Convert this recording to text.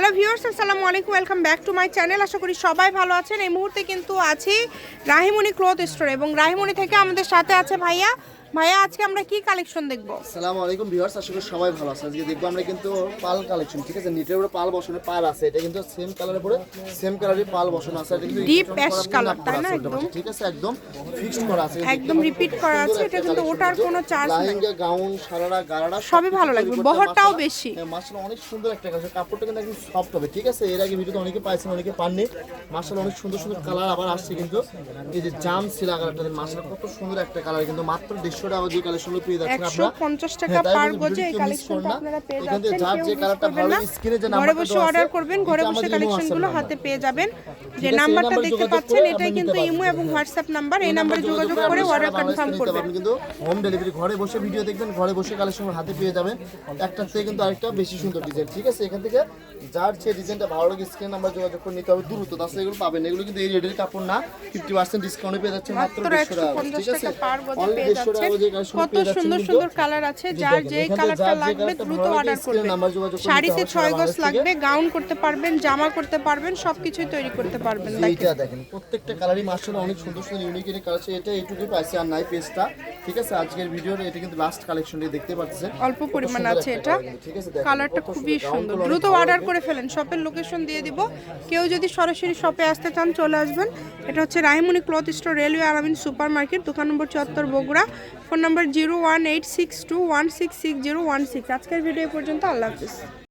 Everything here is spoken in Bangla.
হ্যালো ভিউয়ার্স আসসালামু আলাইকুম welcome back to my channel আশা করি সবাই ভালো আছেন। এই মুহূর্তে কিন্তু আছি রাহিমণি ক্লথ স্টোর এবং রাহিমণি থেকে আমাদের সাথে আছে ভাইয়া ভাইয়া আজকে আমরা কি কালেকশন দেখব? আসসালামু আলাইকুম ভিউয়ার্স আশা করি সবাই ভালো আছে আজকে দেখব আমরা কিন্তু পাল কালেকশন ঠিক আছে? নিটের উপরে পাল বসানো পাল আছে। এটা কিন্তু সেম কালারের উপরে সেম কালারের পাল বসানো আছে। এটা কিন্তু করা color, কিন্তু তাই না? একদম? ঠিক আছে? একদম ফিক্সড করা আছে। একদম repeat করা আছে, এটা কিন্তু ওঠার কোনো charge নাই। লেহেঙ্গা গাউন সারারা গারারা সবই ভালো লাগবে, বহরটাও বেশি। মাশাআল্লাহ অনেক সুন্দর একটা কালার কাপড়টা কিন্তু একদম সফট হবে ঠিক আছে? এর আগে ভিডিওতে অনেকে পাইছেন অনেকে পাননি। মাশাআল্লাহ অনেক সুন্দর সুন্দর কালার আবার আসছে কিন্তু। এই যে জাম সিলা কালারটা মাশাআল্লাহ কত সুন্দর একটা কালার কিন্তু মাত্র 150 টাকা যে কালেকশনগুলো পেয়ে যাচ্ছেন আপনারা। টাকা হ্যাঁ, পার গজে এই কালেকশনটা আপনারা পেয়ে যাচ্ছেন যার যে কালারটা ভালো না। লাগে, screen যে ঘরে বসে অর্ডার করবেন ঘরে বসে কালেকশনগুলো হাতে পেয়ে যাবেন। যে নাম্বারটা দেখতে পাচ্ছেন এটাই কিন্তু ইমো এবং হোয়াটসঅ্যাপ নাম্বার এই নাম্বারে যোগাযোগ করে অর্ডার কনফার্ম করবেন। কিন্তু হোম ডেলিভারি ঘরে বসে ভিডিও দেখবেন ঘরে বসে কালেকশন হাতে পেয়ে যাবেন। একটা থেকে কিন্তু আরেকটা বেশি সুন্দর ডিজাইন ঠিক আছে? এখান থেকে যার যে ডিজাইনটা ভালো লাগে স্ক্রিন নাম্বার যোগাযোগ করে নিতে হবে। দ্রুত তাছাড়া এগুলো পাবেন এগুলো কিন্তু এই রেডের কাপড় না ফিফটি পার্সেন্ট ডিসকাউন্টে পেয়ে যাচ্ছেন মাত্র মাত্র দেড়শো একশো টাকা ঠিক আছে? 150 টাকা collection কত সুন্দর সুন্দর কালার আছে। যার দেখেন, যে কালারটা লাগবে দ্রুত অর্ডার করবেন শাড়িতে ছয় গজ লাগবে গাউন করতে পারবেন জামা করতে পারবেন সবকিছুই তৈরি করতে পারবেন। দেখেন। প্রত্যেকটা কালারই মার্শাল অনেক সুন্দর সুন্দর ইউনিক ইউনিক কালার আছে। এটা এইটুকুই পাইছে আর নাই পেজটা ঠিক আছে আজকের ভিডিওর এটা কিন্তু লাস্ট কালেকশনটি দেখতে পাচ্ছেন। অল্প পরিমাণ আছে এটা। ঠিক আছে, কালারটা খুবই সুন্দর। দ্রুত অর্ডার করে ফেলেন। শপের লোকেশন দিয়ে দিব। কেউ যদি সরাসরি শপে আসতে চান চলে আসবেন। এটা হচ্ছে Rahimoni cloth store railway Alamin super market দোকান নম্বর চুয়াত্তর বগুড়া। ফোন নম্বর zero one eight six two one six six zero one six. আজকের ভিডিও পর্যন্ত, আল্লাহ হাফিজ।